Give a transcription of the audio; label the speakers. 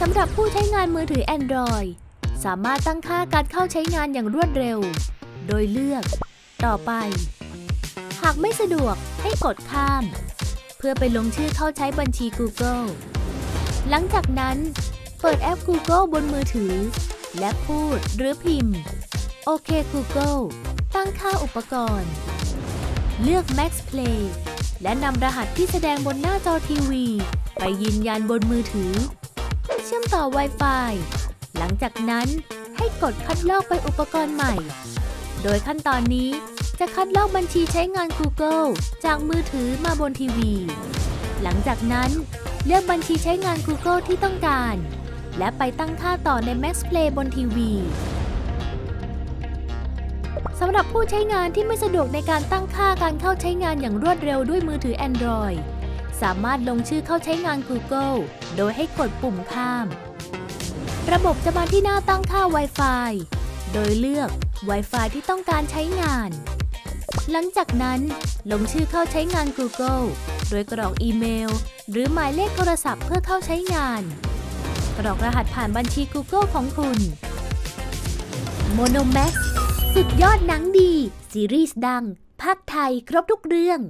Speaker 1: สำหรับผู้ใช้งานมือถือ Android สามารถตั้งค่าการเข้าใช้งานอย่างรวดเร็ว โดยเลือก ต่อไป หากไม่สะดวกให้กดข้าม เพื่อไปลงชื่อเข้าใช้บัญชี Google หลังจากนั้น เปิดแอป Google บนมือถือ และพูดหรือพิมพ์ โอเค Google ตั้งค่าอุปกรณ์ เลือก Max Play และนำรหัสที่แสดงบนหน้าจอทีวี ไปยืนยันบนมือถือ ชื่อมต่อ Wi-Fi หลังจากนั้นให้กดคัดลอกไปอุปกรณ์ใหม่ โดยขั้นตอนนี้จะคัดลอกบัญชีใช้งาน Google จากมือถือมาบนทีวี หลังจากนั้นเลือกบัญชีใช้งาน Google ที่ต้องการ และไปตั้งค่าต่อใน Max Play บนทีวีสำหรับผู้ใช้งานที่ไม่สะดวกในการตั้งค่าการเข้าใช้งานอย่างรวดเร็วด้วยมือถือ Android สามารถลงชื่อเข้าใช้งาน Google โดยให้กดปุ่มข้าม ระบบจะมาที่หน้าตั้งค่า Wi-Fi โดยเลือก Wi-Fi ที่ต้องการใช้งาน หลังจากนั้นลงชื่อเข้าใช้งาน Google โดยกรอกอีเมล หรือหมายเลขโทรศัพท์เพื่อเข้าใช้งาน กรอกรหัสผ่านบัญชี Google ของคุณ Monomax สุดยอดหนังดี ซีรีส์ดัง ภาคไทยครบทุกเรื่อง